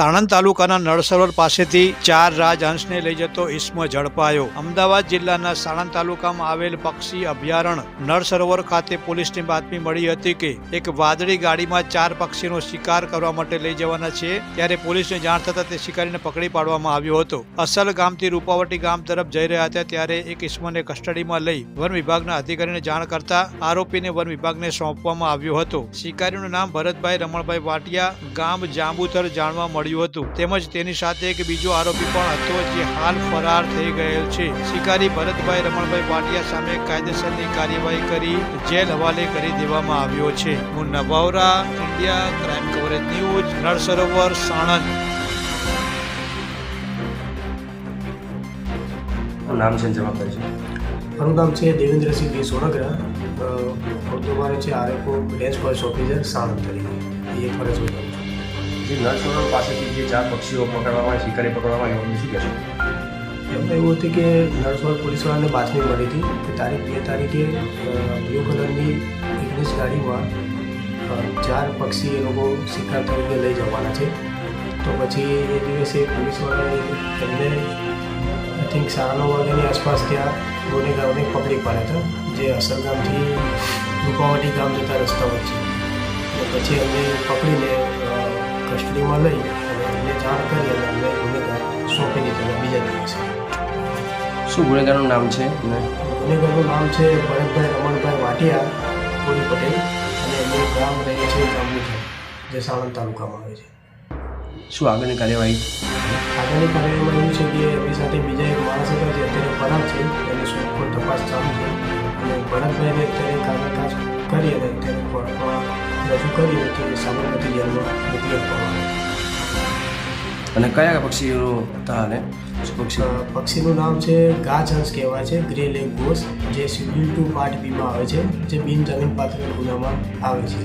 સાણંદ તાલુકાના નળસરોવર પાસેથી ચાર રાજહંસને લઈ જતો ઇસમો ઝડપાયો. અમદાવાદ જિલ્લાના સાણંદ તાલુકામાં આવેલ પક્ષી અભયારણ્ય નળસરોવર ખાતે પોલીસની બાતમી મળી હતી કે એક વાદળી ગાડીમાં ચાર પક્ષીનો શિકાર કરવા માટે લઈ જવાના છે. ત્યારે પોલીસને જાણ થતાં તે શિકારીને પકડી પાડવામાં આવ્યો હતો. અસલ ગામથી રૂપાવટી ગામ તરફ જઈ રહ્યા હતા ત્યારે એક ઇસમોને કસ્ટડીમાં લઈ વન વિભાગના અધિકારીને જાણ કરતા આરોપીને વન વિભાગને સોંપવામાં આવ્યો હતો. શિકારીનું નામ ભરતભાઈ રમણભાઈ વાટિયા, ગામ જાંબુતર જાણવા મળ્યું હતું. તેમજ તેની સાથે એક બીજો આરોપી પણ હતો જે હાલ ફરાર થઈ ગયેલ છે. શિકારી ભરતભાઈ રમણભાઈ પાટિયા સામે કાયદેસરની કાર્યવાહી કરી જેલ હવાલે કરી દેવામાં આવ્યો છે. હું નભાવરા India crime coverage news Nal Sarovar Sanand નામ છે જવાબદારી છે મારું નામ છે દેવેન્દ્રસિંહ બી સોનગરા. મારે છે RFO range forest officer Sanand તરીકે. એ ફરજ બજાવું છું. જે નળ પાસેથી જે ચાર પક્ષીઓ પકડવામાં શિકારી પકડવામાં આવ્યો શું કહેશો? એમાં એવું હતું કે નળસોર પોલીસવાળાને બાતમી મળી હતી કે તારીખ બે તારીખે બ્લુ કલરની ઇંગ્લિશ ગાડીમાં ચાર પક્ષી એ લોકો શિકાર તરીકે લઈ જવાના છે. તો પછી એ દિવસે પોલીસવાળાએ એમને આઈ થિંક સાડા નવ વાગ્યાની આસપાસ ત્યાં ગુનેગારોને પકડી પાડ્યા હતા, જે અસરગામથી રૂપાવટી ગામ જતા રસ્તા વચ્ચે. પછી એમને પકડીને કસ્ટડીમાં લઈ અને એમને જાણ કરી અને એમને ગુનેગાર સોંપી દીધેલા બીજા દિવસે શું ગુનેગારનું નામ છે? ગુનેગારનું નામ છે ભરતભાઈ રમણભાઈ વાટિયા કોરી પટેલ અને એમનું ગામ રહે છે જાંબુખર જે સાણંદ તાલુકામાં આવે છે. શું આગળની કાર્યવાહી? આગળની કાર્યવાહીમાં એવું છે કે એમની સાથે બીજા એક માણસ હતા જે અત્યારે ફરાર છે એની શોધખોળ તપાસ ચાલુ છે? અને ભરતભાઈને અત્યારે કાગળકાજ કરી અને અત્યારે કોર્ટમાં રજૂ કરી કે સાબરમતી જેલમાં મોકલી આપવામાં. અને કયા પક્ષીઓ હતા અને પક્ષી? પક્ષીનું નામ છે ગાજહંસ કહેવાય છે ગ્રે લેગ ગોસ જે શિડ્યુલ ટુ પાર્ટ બીમાં આવે છે જે બિન જમીન પાત્ર ગુનામાં આવે છે.